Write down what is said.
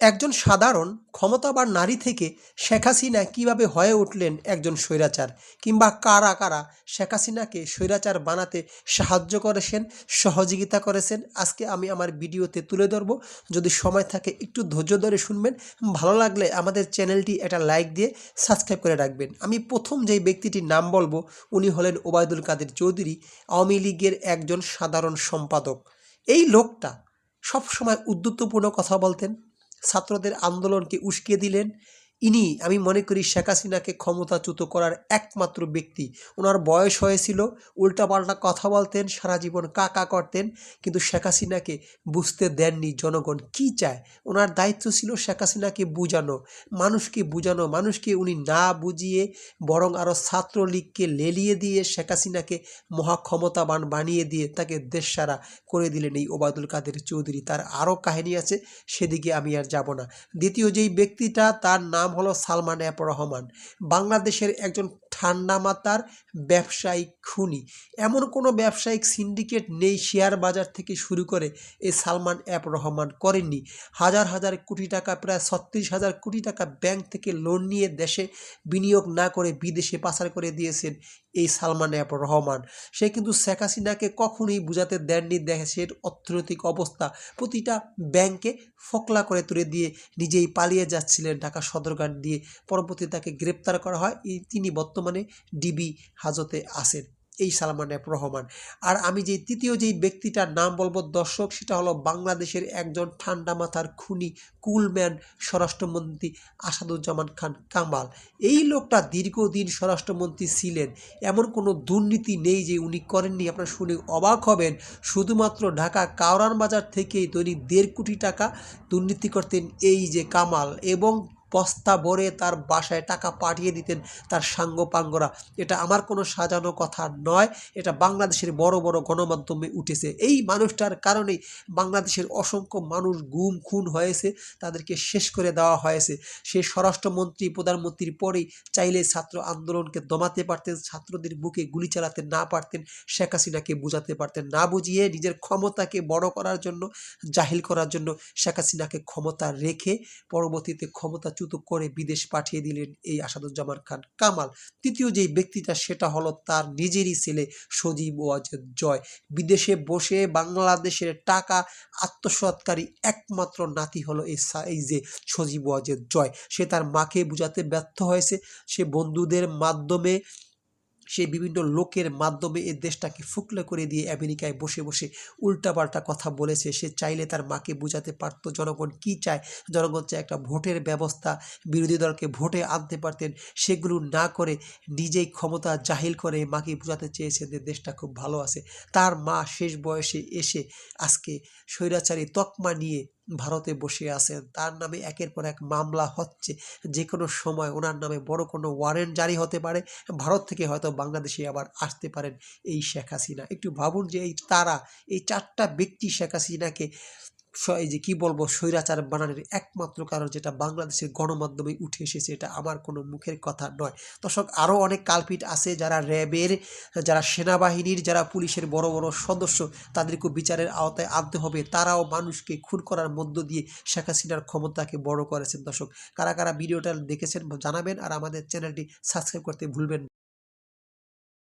একজন সাধারণ, ক্ষমতাবান নারী থেকে শেখ হাসিনা কীভাবে হয়ে উঠলেন একজন স্বৈরাচার? কিংবা কারা কারা শেখ হাসিনাকে স্বৈরাচার বানাতে সাহায্য করেছেন, সহযোগিতা করেছেন? আজকে আমি আমার ভিডিওতে তুলে ধরবো। যদি সময় থাকে, একটু ধৈর্য ধরে শুনবেন। ভালো লাগলে আমাদের চ্যানেলটি একটা লাইক দিয়ে সাবস্ক্রাইব করে রাখবেন। আমি প্রথম যেই ব্যক্তিটির নাম বলব, উনি হলেন ওবায়দুল কাদের চৌধুরী, আওয়ামী লীগের একজন সাধারণ সম্পাদক। এই লোকটা সবসময় উদ্যুত্তপূর্ণ কথা বলতেন। ছাত্রদের আন্দোলনকে উস্কিয়ে দিলেন ইনি, আমি মনে করি শেখ হাসিনাকে ক্ষমতাচ্যুত করার একমাত্র ব্যক্তি। ওনার বয়স হয়েছিল, উল্টাপাল্টা কথা বলতেন, সারা জীবন কাকা করতেন, কিন্তু শেখ হাসিনাকে বুঝতে দেননি জনগণ কি চায়। ওনার দায়িত্ব ছিল শেখ হাসিনাকে বুঝানো, মানুষকে বুঝানো, মানুষকে উনি না বুঝিয়ে বরং আরও ছাত্রলীগকে লেলিয়ে দিয়ে শেখ হাসিনাকে মহাক্ষমতাবান বানিয়ে দিয়ে তাকে দেশসারা করে দিলেন এই ওবায়দুল কাদের চৌধুরী। তার আরও কাহিনী আছে, সেদিকে আমি আর যাব না। দ্বিতীয় যেই ব্যক্তিটা, তার নাম হলো সালমান এপ রহমান। বাংলাদেশের একজন ঠান্ডা মাতার ব্যবসায়িক খুনি। এমন কোনো ব্যবসায়িক সিন্ডিকেট নেই শেয়ার বাজার থেকে শুরু করে এই সালমান অ্যাপ রহমান করেননি। হাজার হাজার কোটি টাকা, প্রায় ছত্রিশ হাজার কোটি টাকা ব্যাংক থেকে লোন নিয়ে দেশে বিনিয়োগ না করে বিদেশে পাচার করে দিয়েছেন এই সালমান অ্যাপ রহমান। সে কিন্তু শেখ হাসিনাকে কখনোই বুঝাতে দেননি। দেশের অর্থনৈতিক অবস্থা প্রতিটা ব্যাংকে ফকলা করে তুলে দিয়ে নিজেই পালিয়ে যাচ্ছিলেন ঢাকা সদরঘাট দিয়ে। পরবর্তী তাকে গ্রেপ্তার করা হয়। তিনি বর্তমানে ডিবি হাজতে আছেন। এই সালমান এফ রহমান আর আমি যে তৃতীয় যেই ব্যক্তিটার নাম বলব দর্শক, সেটা হলো বাংলাদেশের একজন ঠান্ডা মাথার খুনি কুলম্যান স্বরাষ্ট্রমন্ত্রী আসাদুজ্জামান খান কামাল। এই লোকটা দীর্ঘদিন স্বরাষ্ট্রমন্ত্রী ছিলেন। এমন কোনো দুর্নীতি নেই যে উনি করেননি। আপনারা শুনে অবাক হবেন। শুধুমাত্র ঢাকা কাওরান বাজার থেকেই দৈনিক দেড় কোটি টাকা দুর্নীতি করতেন এই যে কামাল। এবং বস্তা ভরে তার বাসায় টাকা পাঠিয়ে দিতেন তার সাঙ্গপাঙ্গরা। এটা আমার কোনো সাজানো কথা নয়, এটা বাংলাদেশের বড় বড় গণমাধ্যমে উঠেছে। এই মানুষটার কারণেই বাংলাদেশের অসংখ্য মানুষ গুম খুন হয়েছে, তাদেরকে শেষ করে দেওয়া হয়েছে। সে স্বরাষ্ট্রমন্ত্রী, প্রধানমন্ত্রীর পরেই চাইলে ছাত্র আন্দোলনকে দমাতে পারতেন, ছাত্রদের বুকে গুলি চালাতে না পারতেন, শেখ হাসিনাকে বুঝাতে পারতেন। না বুঝিয়ে নিজের ক্ষমতাকে বড় করার জন্য, জাহিল করার জন্য শেখ হাসিনাকে ক্ষমতা রেখে পরবর্তীতে ক্ষমতা চ্যুত করে বিদেশ পাঠিয়ে দিলেন এই আসাদুজ্জামান খান কামাল। তৃতীয় যেই ব্যক্তিটা সেটা হলো তার নিজেরই ছেলে সজীব ওয়াজেদ জয়। বিদেশে বসে বাংলাদেশের টাকা আত্মসৎকারী একমাত্র নাতি হলো এই এই যে সজীব ওয়াজেদ জয়। সে তার মাকে বুঝাতে ব্যর্থ হয়েছে। সে বন্ধুদের মাধ্যমে সে বিভিন্ন লোকের মাধ্যমে এই দেশটাকে ফুকলে করে দিয়ে আমেরিকায় বসে বসে উল্টাপাল্টা কথা বলেছে। সে চাইলে তার মাকে বোঝাতে পারত, জনগণ কি চায়? জনগণ চায় একটা ভোটের ব্যবস্থা, বিরোধী দলকে ভোটে আনতে পারতেন, সেগুলো না করে নিজেই ক্ষমতা জাহিল করে মাকে বোঝাতে চেয়েছে যে দেশটা খুব ভালো আছে। তার মা শেষ বয়সে এসে আজকে স্বৈরাচারী তকমা নিয়ে ভারতে বসে আছেন। তার নামে একের পর এক মামলা হচ্ছে। যে কোনো সময় ওনার নামে বড় কোনো ওয়ারেন্ট জারি হতে পারে। ভারত থেকে হয়তো বাংলাদেশে আবার আসতে পারেন এই শেখ হাসিনা। একটু ভাবুন যে এই তারা, এই চারটা ব্যক্তি শেখ হাসিনাকে এই যে কী বলব, স্বৈরাচার বানানোর একমাত্র কারণ যেটা বাংলাদেশের গণমাধ্যমে উঠে এসেছে, এটা আমার কোনো মুখের কথা নয়। দর্শক, আরও অনেক কালপিট আছে যারা র্যাবের, যারা সেনাবাহিনীর, যারা পুলিশের বড় বড় সদস্য, তাদেরকে বিচারের আওতায় আনতে হবে। তারাও মানুষকে খুন করার মধ্য দিয়ে শেখ হাসিনার ক্ষমতাকে বড় করেছেন। দর্শক, কারা কারা ভিডিওটা দেখেছেন জানাবেন আর আমাদের চ্যানেলটি সাবস্ক্রাইব করতে ভুলবেন